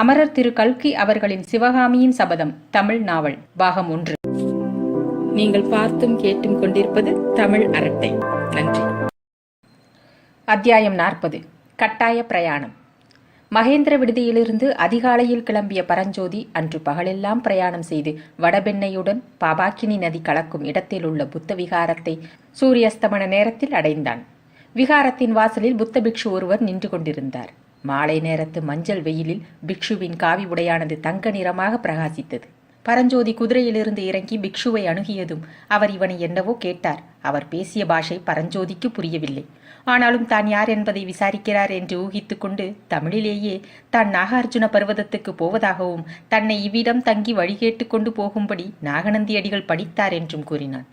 அமரர் திரு கல்கி அவர்களின் சிவகாமியின் சபதம் தமிழ் நாவல் பாகம் ஒன்று. நீங்கள் பார்த்தும் கேட்டும் கொண்டிருப்பது தமிழ் அரட்டை. நன்றி. அத்தியாயம் நாற்பது. கட்டாய பிரயாணம். மகேந்திர விடுதியிலிருந்து அதிகாலையில் கிளம்பிய பரஞ்சோதி அன்று பகலெல்லாம் பிரயாணம் செய்து வடபெண்ணையுடன் பாபாக்கினி நதி கலக்கும் இடத்தில் உள்ள புத்த விகாரத்தை சூரியஸ்தமன நேரத்தில் அடைந்தான். விகாரத்தின் வாசலில் புத்த பிக்ஷு ஒருவர் நின்று கொண்டிருந்தார். மாலை நேரத்து மஞ்சள் வெயிலில் பிக்ஷுவின் காவி உடையானது தங்க நிறமாக பிரகாசித்தது. பரஞ்சோதி குதிரையிலிருந்து இறங்கி பிக்ஷுவை அணுகியதும் அவர் இவனை என்னவோ கேட்டார். அவர் பேசிய பாஷை பரஞ்சோதிக்கு புரியவில்லை. ஆனாலும் தான் யார் என்பதை விசாரிக்கிறார் என்று ஊகித்துக்கொண்டு தமிழிலேயே தான் நாகார்ஜுன பர்வதத்துக்கு போவதாகவும் தன்னை இவ்விடம் தங்கி வழிகேட்டு கொண்டு போகும்படி நாகநந்தி அடிகள் படித்தார் என்றும் கூறினான்.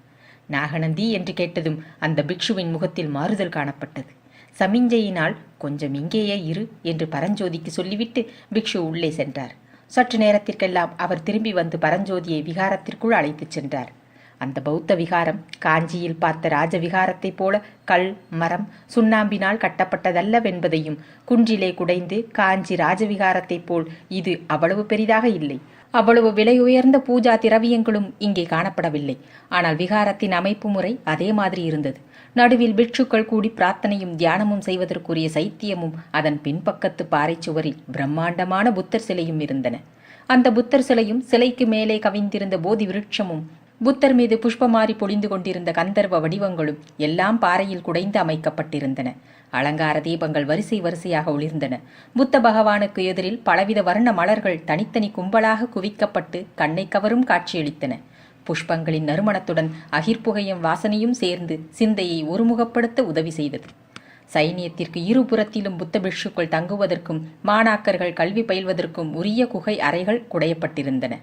நாகநந்தி என்று கேட்டதும் அந்த பிக்ஷுவின் முகத்தில் மாறுதல் காணப்பட்டது. சமிஞ்சையினால் கொஞ்சம் இங்கேயே இரு என்று பரஞ்சோதிக்கு சொல்லிவிட்டு பிக்ஷு உள்ளே சென்றார். சற்று நேரத்திற்கெல்லாம் அவர் திரும்பி வந்து பரஞ்சோதியை விகாரத்திற்குள் அழைத்துச் சென்றார். அந்த பௌத்த விகாரம் காஞ்சியில் பார்த்த ராஜ விகாரத்தைப் போல கல் மரம் சுண்ணாம்பினால் கட்டப்பட்டதல்லவென்பதையும் குன்றிலே குடைந்து காஞ்சி ராஜவிகாரத்தைப் போல் இது அவ்வளவு பெரிதாக இல்லை. அவ்வளவு விலை உயர்ந்த பூஜா திரவியங்களும் இங்கே காணப்படவில்லை. ஆனால் விகாரத்தின் அமைப்பு முறை அதே மாதிரி இருந்தது. நடுவில் பிட்சுக்கள் கூடி பிரார்த்தனையும் தியானமும் செய்வதற்குரிய சைத்தியமும் அதன் பின்பக்கத்து பாறை சுவரில் பிரம்மாண்டமான புத்தர் சிலையும் இருந்தன. அந்த புத்தர் சிலையும் சிலைக்கு மேலே கவிந்திருந்த போதி விருட்சமும் புத்தர் மீது புஷ்பமாரி பொழிந்து கொண்டிருந்த கந்தர்வ வடிவங்களும் எல்லாம் பாறையில் குடைந்து அமைக்கப்பட்டிருந்தன. அலங்கார தீபங்கள் வரிசை வரிசையாக ஒளிர்ந்தன. புத்த பகவானுக்கு எதிரில் பலவித வர்ண மலர்கள் தனித்தனி கும்பலாக குவிக்கப்பட்டு கண்ணை கவரும் காட்சியளித்தன. புஷ்பங்களின் நறுமணத்துடன் அகிர்புகையும் வாசனையும் சேர்ந்து சிந்தையை ஒருமுகப்படுத்த உதவி செய்தது. சைனியத்திற்கு இருபுறத்திலும் புத்த பிக்ஷுக்கள் தங்குவதற்கும் மாணாக்கர்கள் கல்வி பயில்வதற்கும் உரிய குகை அறைகள் குடையப்பட்டிருந்தன.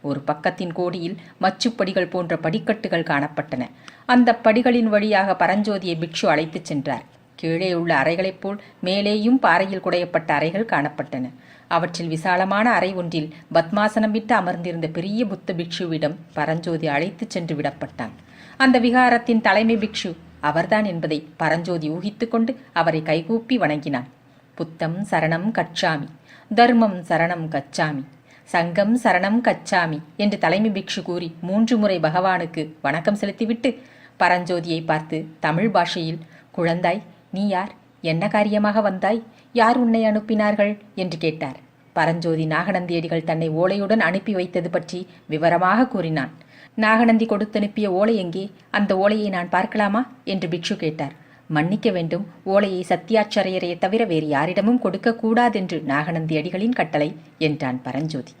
ஒரு பக்கத்தின் கோடியில் மச்சுப்படிகள் போன்ற படிக்கட்டுகள் காணப்பட்டன. அந்த படிகளின் வழியாக பரஞ்சோதியை பிக்ஷு அழைத்துச் சென்றார். கீழே உள்ள அறைகளைப் போல் மேலேயும் பாறையில் குடையப்பட்ட அறைகள் காணப்பட்டன. அவற்றில் விசாலமான அறை ஒன்றில் பத்மாசனம் விட்டு அமர்ந்திருந்த பெரிய புத்த பிக்ஷுவிடம் பரஞ்சோதி அழைத்துச் சென்று விடப்பட்டான். அந்த விகாரத்தின் தலைமை பிக்ஷு அவர்தான் என்பதை பரஞ்சோதி ஊகித்துக்கொண்டு அவரை கைகூப்பி வணங்கினான். புத்தம் சரணம் கச்சாமி தர்மம் சரணம் கச்சாமி. சங்கம் சரணம் கச்சாமி என்று தலைமை பிக்ஷு கூறி மூன்று முறை பகவானுக்கு வணக்கம் செலுத்திவிட்டு பரஞ்சோதியை பார்த்து தமிழ் பாஷையில் குழந்தாய் நீ யார்? என்ன காரியமாக வந்தாய்? யார் உன்னை அனுப்பினார்கள்? என்று கேட்டார். பரஞ்சோதி நாகநந்தியடிகள் தன்னை ஓலையுடன் அனுப்பி வைத்தது பற்றி விவரமாக கூறினான். நாகநந்தி கொடுத்தனுப்பிய ஓலை எங்கே? அந்த ஓலையை நான் பார்க்கலாமா? என்று பிக்ஷு கேட்டார். மன்னிக்க வேண்டும். ஓலையை சத்தியாச்சரையரையே தவிர வேறு யாரிடமும் கொடுக்கக்கூடாதென்று நாகநந்தி அடிகளின் கட்டளை என்றான் பரஞ்சோதி.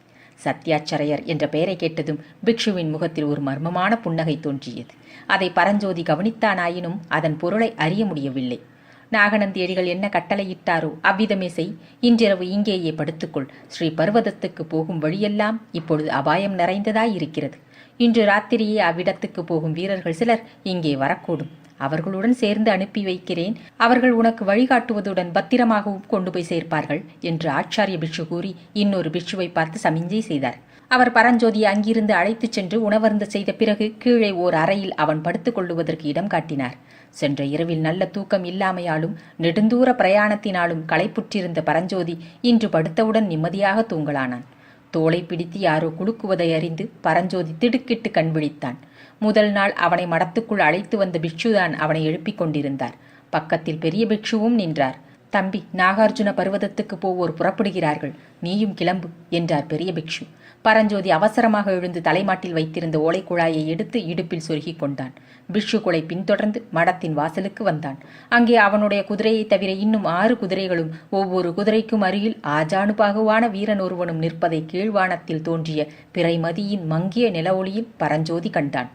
சத்யாச்சரையர் என்ற பெயரை கேட்டதும் பிக்ஷுவின் முகத்தில் ஒரு மர்மமான புன்னகை தோன்றியது. அதை பரஞ்சோதி கவனித்தானாயினும் அதன் பொருளை அறிய முடியவில்லை. நாகநந்தியடிகள் என்ன கட்டளையிட்டாரோ அவ்விதமே செய். இன்றிரவு இங்கேயே படுத்துக்கொள். ஸ்ரீ பர்வதத்துக்கு போகும் வழியெல்லாம் இப்பொழுது அபாயம் நிறைந்ததாய் இருக்கிறது இன்று ராத்திரியே அவ்விடத்துக்கு போகும் வீரர்கள் சிலர் இங்கே வரக்கூடும். அவர்களுடன் சேர்ந்து அனுப்பி வைக்கிறேன். அவர்கள் உனக்கு வழிகாட்டுவதுடன் பத்திரமாகவும் கொண்டு போய் சேர்ப்பார்கள் என்று ஆச்சாரிய பிட்சு கூறி இன்னொரு பிட்சுவை பார்த்து சமிஞ்சை செய்தார். அவர் பரஞ்சோதியை அங்கிருந்து அழைத்துச் சென்று உணவருந்த செய்த பிறகு கீழே ஓர் அறையில் அவன் படுத்துக் கொள்ளுவதற்கு இடம் காட்டினார். சென்ற இரவில் நல்ல தூக்கம் இல்லாமையாலும் நெடுந்தூர பிரயாணத்தினாலும் களைப்புற்றிருந்த பரஞ்சோதி இன்று படுத்தவுடன் நிம்மதியாக தூங்கலானான். தோலை பிடித்து யாரோ குலுக்குவதை அறிந்து பரஞ்சோதி திடுக்கிட்டு கண்பிடித்தான். முதல் நாள் அவனை மடத்துக்குள் அழைத்து வந்த பிக்ஷுதான் அவனை எழுப்பிக் கொண்டிருந்தார். பக்கத்தில் பெரிய பிக்ஷுவும் நின்றார். தம்பி நாகார்ஜுன பர்வதத்துக்கு போவோர் புறப்படுகிறார்கள். நீயும் கிளம்பு என்றார் பெரிய பிக்ஷு. பரஞ்சோதி அவசரமாக எழுந்து தலைமாட்டில் வைத்திருந்த ஓலை குழாயை எடுத்து இடுப்பில் சொருகிக் கொண்டான். பிக்ஷுக்குளை பின்தொடர்ந்து மடத்தின் வாசலுக்கு வந்தான். அங்கே அவனுடைய குதிரையை தவிர இன்னும் ஆறு குதிரைகளும் ஒவ்வொரு குதிரைக்கும் அருகில் ஆஜானுபாகுவான வீரன் ஒருவனும் நிற்பதை கீழ்வானத்தில் தோன்றிய பிறைமதியின் மங்கிய நில ஒளியில் பரஞ்சோதி கண்டான்.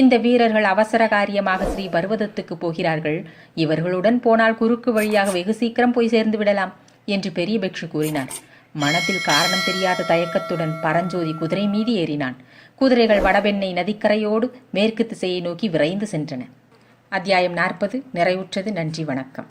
இந்த வீரர்கள் அவசர காரியமாக ஸ்ரீ பர்வதத்துக்கு போகிறார்கள். இவர்களுடன் போனால் குறுக்கு வழியாக வெகு சீக்கிரம் போய் சேர்ந்து விடலாம் என்று பெரிய பெக்ஷு கூறினார் மனத்தில் காரணம் தெரியாத தயக்கத்துடன் பரஞ்சோதி குதிரை மீது ஏறினான். குதிரைகள் வடபெண்ணை நதிக்கரையோடு மேற்கு திசையை நோக்கி விரைந்து சென்றன. அத்தியாயம் நாற்பது நிறைவுற்றது. நன்றி வணக்கம்.